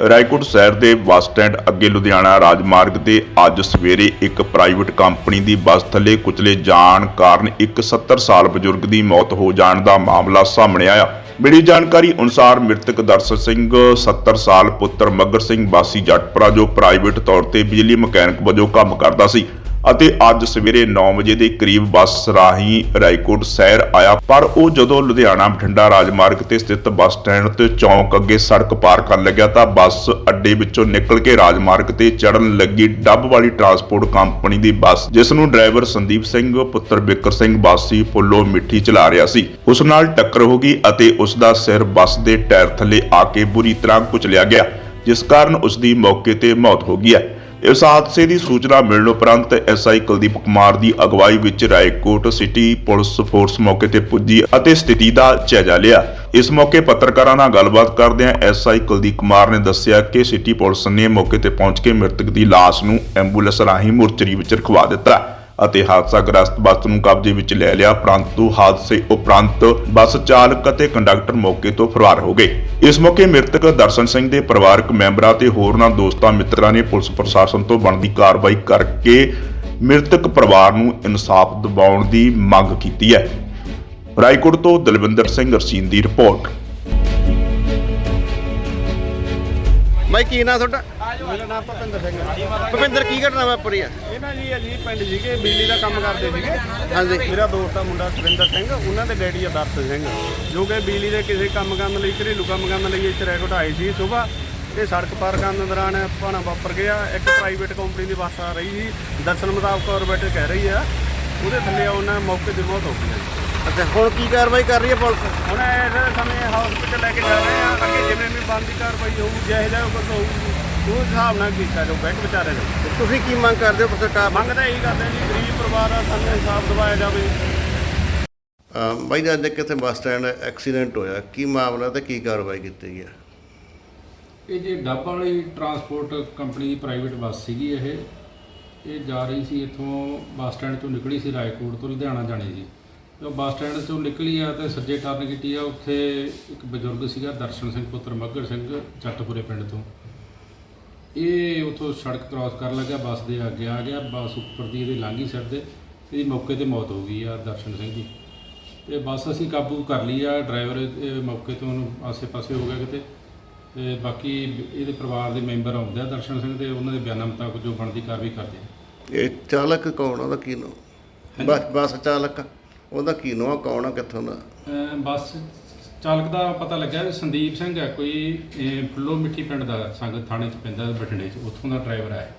ਰਾਏਕੋਟ ਸ਼ਹਿਰ ਦੇ bus stand ਅੱਗੇ ਲੁਧਿਆਣਾ ਰਾਜਮਾਰਗ ਤੇ ਅੱਜ ਸਵੇਰੇ ਇੱਕ ਪ੍ਰਾਈਵੇਟ ਕੰਪਨੀ ਦੀ ਬੱਸ ਥੱਲੇ ਕੁਚਲੇ ਜਾਣ ਕਾਰਨ ਇੱਕ 70 ਸਾਲ ਬਜ਼ੁਰਗ ਦੀ ਮੌਤ ਹੋ ਜਾਣ ਦਾ ਮਾਮਲਾ ਸਾਹਮਣੇ ਆਇਆ। ਮਿਲੀ ਜਾਣਕਾਰੀ ਅਨੁਸਾਰ ਮ੍ਰਿਤਕ ਦਰਸ਼ਨ ਸਿੰਘ 70 ਸਾਲ ਪੁੱਤਰ ਮੱਗਰ ਸਿੰਘ ਵਾਸੀ ਜੱਟਪੁਰਾ ਜੋ ਪ੍ਰਾਈਵੇਟ ਤੌਰ ਤੇ ਬਿਜਲੀ ਮਕੈਨਿਕ ਵਜੋਂ ਕੰਮ ਕਰਦਾ ਸੀ। ਅਤੇ ਅੱਜ ਸਵੇਰੇ 9 ਵਜੇ ਦੇ ਕਰੀਬ ਬੱਸ ਰਾਹੀਂ ਰਾਏਕੋਟ ਸ਼ਹਿਰ ਆਇਆ, ਪਰ ਉਹ ਜਦੋਂ ਲੁਧਿਆਣਾ ਬਠਿੰਡਾ ਰਾਜਮਾਰਗ ਤੇ ਸਥਿਤ ਬੱਸ ਸਟੈਂਡ ਤੇ ਚੌਂਕ ਅੱਗੇ ਸੜਕ ਪਾਰ ਕਰਨ ਲੱਗਿਆ ਤਾਂ ਬੱਸ ਅੱਡੇ ਵਿੱਚੋਂ ਨਿਕਲ ਕੇ ਰਾਜਮਾਰਗ ਤੇ ਚੜਨ ਲੱਗੀ ਡੱਬ ਵਾਲੀ ਟਰਾਂਸਪੋਰਟ ਕੰਪਨੀ ਦੀ ਬੱਸ, ਜਿਸ ਨੂੰ ਡਰਾਈਵਰ ਸੰਦੀਪ ਸਿੰਘ, ਪੁੱਤਰ ਬਿਕਰ ਸਿੰਘ ਵਾਸੀ ਫੁੱਲੋ ਮਿੱਠੀ ਚਲਾ ਰਿਹਾ ਸੀ। ਉਸ ਨਾਲ ਟੱਕਰ ਹੋ ਗਈ ਅਤੇ ਉਸ ਦਾ ਸਿਰ ਬੱਸ ਦੇ ਟਾਇਰ ਥੱਲੇ ਆ ਕੇ ਬੁਰੀ ਤਰ੍ਹਾਂ ਕੁਚਲਿਆ ਗਿਆ, ਜਿਸ ਕਾਰਨ ਉਸ ਦੀ ਮੌਕੇ ਤੇ ਮੌਤ ਹੋ ਗਈ ਹੈ। ਇਸ ਹਾਦਸੇ ਦੀ ਸੂਚਨਾ ਮਿਲਣ ਉਪਰੰਤ ਐਸਆਈ ਕੁਲਦੀਪ ਕੁਮਾਰ ਦੀ ਅਗਵਾਈ ਵਿੱਚ ਰਾਏਕੋਟ ਸਿਟੀ ਪੁਲਿਸ ਫੋਰਸ ਮੌਕੇ ਤੇ ਪੁੱਜੀ ਅਤੇ ਸਥਿਤੀ ਦਾ ਜਾਇਜ਼ਾ ਲਿਆ। ਇਸ ਮੌਕੇ ਪੱਤਰਕਾਰਾਂ ਨਾਲ ਗੱਲਬਾਤ ਕਰਦਿਆਂ ਐਸਆਈ ਕੁਲਦੀਪ ਕੁਮਾਰ ਨੇ ਦੱਸਿਆ ਕਿ ਸਿਟੀ ਪੁਲਿਸ ਨੇ ਮੌਕੇ ਤੇ ਪਹੁੰਚ ਕੇ ਮ੍ਰਿਤਕ ਦੀ ਲਾਸ਼ ਨੂੰ ਐਂਬੂਲੈਂਸ ਰਾਹੀਂ ਮੁਰਚਰੀ ਵਿੱਚ ਰਖਵਾ ਦਿੱਤਾ। ਅਤੇ ਹਾਦਸਾਗ੍ਰਸਤ ਬੱਸ ਨੂੰ ਕਬਜ਼ੇ ਵਿੱਚ ਲੈ ਲਿਆ। ਪਰੰਤੂ ਹਾਦਸੇ ਉਪਰੰਤ ਬੱਸ ਚਾਲਕ ਅਤੇ ਕੰਡਕਟਰ ਮੌਕੇ ਤੋਂ ਫਰਾਰ ਹੋ ਗਏ। ਇਸ ਮੌਕੇ ਮ੍ਰਿਤਕ ਦਰਸ਼ਨ ਸਿੰਘ ਦੇ ਪਰਿਵਾਰਕ ਮੈਂਬਰਾਂ ਤੇ ਹੋਰਨਾਂ ਦੋਸਤਾਂ ਮਿੱਤਰਾਂ ਨੇ ਪੁਲਿਸ ਪ੍ਰਸ਼ਾਸਨ ਤੋਂ ਬਣਦੀ ਕਾਰਵਾਈ ਕਰਕੇ ਮ੍ਰਿਤਕ ਪਰਿਵਾਰ ਨੂੰ ਇਨਸਾਫ ਦਿਵਾਉਣ ਦੀ ਮੰਗ ਕੀਤੀ ਹੈ। ਰਾਏਕੋਟ ਤੋਂ ਦਲਵਿੰਦਰ ਸਿੰਘ ਰਸੀਨ ਦੀ ਰਿਪੋਰਟ। ਬਾਈ ਕੀ ਨਾਂ ਤੁਹਾਡਾ? ਮੇਰਾ ਨਾਮ ਭਪਿੰਦਰ ਸਿੰਘ ਹੈ। ਭੁਪਿੰਦਰ ਕੀ ਘਟਨਾ ਵਾਪਰੀ ਆ? ਇਹ ਨਾ ਜੀ ਅਜੀ ਪਿੰਡ ਸੀਗੇ ਬਿਜਲੀ ਦਾ ਕੰਮ ਕਰਦੇ ਸੀਗੇ। ਹਾਂਜੀ। ਮੇਰਾ ਦੋਸਤ ਆ ਮੁੰਡਾ ਸੁਰਿੰਦਰ ਸਿੰਘ। ਉਹਨਾਂ ਦੇ ਡੈਡੀ ਆ ਦਰਸ ਸਿੰਘ। ਜੋ ਕਿ ਬਿਜਲੀ ਦੇ ਕਿਸੇ ਕੰਮ ਕਰਨ ਲਈ ਘਰੇਲੂ ਕੰਮ ਕਰਨ ਲਈ ਇੱਥੇ ਰੈਕੋਟ ਆਏ ਸੀ ਸਵੇਰ। ਤੇ ਸੜਕ ਪਾਰ ਕਰਨ ਦੌਰਾਨ ਭਾਣਾ ਵਾਪਰ ਗਿਆ। ਇੱਕ ਪ੍ਰਾਈਵੇਟ ਕੰਪਨੀ ਦੀ ਬੱਸ ਆ ਰਹੀ ਸੀ। ਦਰਸ਼ਨ ਮੁਤਾਬਕ ਔਰਬਿਟ ਕਹਿ ਰਹੀ ਆ। ਉਹਦੇ ਥੱਲੇ ਉਹਨਾਂ ਮੌਕੇ ਤੇ ਮੌਤ ਹੋ ਗਈ। ਅੱਛਾ ਹੁਣ ਕੀ ਕਾਰਵਾਈ ਕਰ ਰਹੀ ਹੈ ਪੁਲਿਸ? ਹੁਣ ਇਸ ਸਮੇਂ ਹਸਪੀਟਲ ਲੈ ਕੇ ਜਾ ਰਹੇ ਆ। ਅੱਗੇ ਜਿਵੇਂ ਬਣਦੀ ਕਾਰਵਾਈ ਹੋਊ ਜਿਹੋ ਜਿਹਾ ਕੁਝ ਹੋਊ ਉਹ ਹਿਸਾਬ ਨਾਲ ਕੀਤਾ ਜਾਊ ਬੈਠ ਵਿਚਾਰੇ ਦਾ। ਤੁਸੀਂ ਕੀ ਮੰਗ ਕਰਦੇ ਹੋ ਸਰਕਾਰ ਮੰਗ ਤਾਂ ਇਹੀ ਕਰਦੇ ਜੀ ਗਰੀਬ ਪਰਿਵਾਰ ਆ ਸਾਨੂੰ ਇਨਸਾਫ ਦਿਵਾਇਆ ਜਾਵੇ। ਬਾਈ ਜੀ ਅੱਜ ਕਿਤੇ ਬੱਸ ਸਟੈਂਡ ਐਕਸੀਡੈਂਟ ਹੋਇਆ। ਕੀ ਮਾਮਲਾ ਤੇ ਕੀ ਕਾਰਵਾਈ ਕੀਤੀ ਗਈ ਹੈ? ਇਹ ਜੇ ਡੱਬ ਵਾਲੀ ਟਰਾਂਸਪੋਰਟ ਕੰਪਨੀ ਦੀ ਪ੍ਰਾਈਵੇਟ ਬੱਸ ਸੀਗੀ ਇਹ। ਇਹ ਜਾ ਰਹੀ ਸੀ ਇੱਥੋਂ ਬੱਸ ਸਟੈਂਡ ਤੋਂ ਨਿਕਲੀ ਸੀ ਰਾਏਕੋਟ ਤੋਂ ਲੁਧਿਆਣਾ ਜਾਣੀ ਸੀ। ਉਹ ਬੱਸ ਸਟੈਂਡ ਤੋਂ ਨਿਕਲੀ ਆ ਤੇ ਸੱਜੇ ਟਰਨ ਕੀਤੀ ਆ ਉੱਥੇ ਇੱਕ ਬਜ਼ੁਰਗ ਸੀਗਾ ਦਰਸ਼ਨ ਸਿੰਘ ਪੁੱਤਰ ਮੱਗਰ ਸਿੰਘ ਚੱਟਪੁਰੇ ਪਿੰਡ ਤੋਂ। ਇਹ ਉੱਥੋਂ ਸੜਕ ਕ੍ਰਾਸ ਕਰਨ ਲੱਗਾ ਬੱਸ ਦੇ ਅੱਗੇ ਆ ਗਿਆ ਬੱਸ ਉੱਪਰ ਦੀ ਇਹਦੇ ਲਾਂਘੀ ਸਿਰ ਦੇ ਇਹਦੀ ਮੌਕੇ ਤੇ ਮੌਤ ਹੋ ਗਈ ਆ ਦਰਸ਼ਨ ਸਿੰਘ ਦੀ। ਤੇ ਬੱਸ ਅਸੀਂ ਕਾਬੂ ਕਰ ਲਈ ਆ ਡਰਾਈਵਰ ਮੌਕੇ ਤੋਂ ਉਹਨੂੰ ਆਸੇ-ਪਾਸੇ ਹੋ ਗਿਆ ਕਿਤੇ। ਤੇ ਬਾਕੀ ਇਹਦੇ ਪਰਿਵਾਰ ਦੇ ਮੈਂਬਰ ਆਉਂਦੇ ਆ ਦਰਸ਼ਨ ਸਿੰਘ ਦੇ ਉਹਨਾਂ ਦੇ ਬਿਆਨਾਂ ਮੁਤਾਬਕ ਜੋ ਬਣਦੀ ਕਾਰਵਾਈ ਕਰਦੇ ਆ। ਇਹ ਚਾਲਕ ਕੌਣ ਆ, ਉਹਦਾ ਕੀ ਨਾਮ? ਬੱਸ ਬੱਸ ਚਾਲਕ ਉਹਦਾ ਕੀ ਨਾਮ ਕੌਣ ਆ, ਕਿੱਥੋਂ ਦਾ? ਬੱਸ ਚਾਲਕ ਦਾ ਪਤਾ ਲੱਗਿਆ ਵੀ ਸੰਦੀਪ ਸਿੰਘ ਹੈ, ਕੋਈ ਫੁੱਲੋ ਮਿੱਠੀ ਪਿੰਡ ਦਾ, ਸੰਗਤ ਥਾਣੇ ਚ ਪੈਂਦਾ, ਬਠਿੰਡੇ ਚ, ਉੱਥੋਂ ਦਾ ਡਰਾਈਵਰ ਹੈ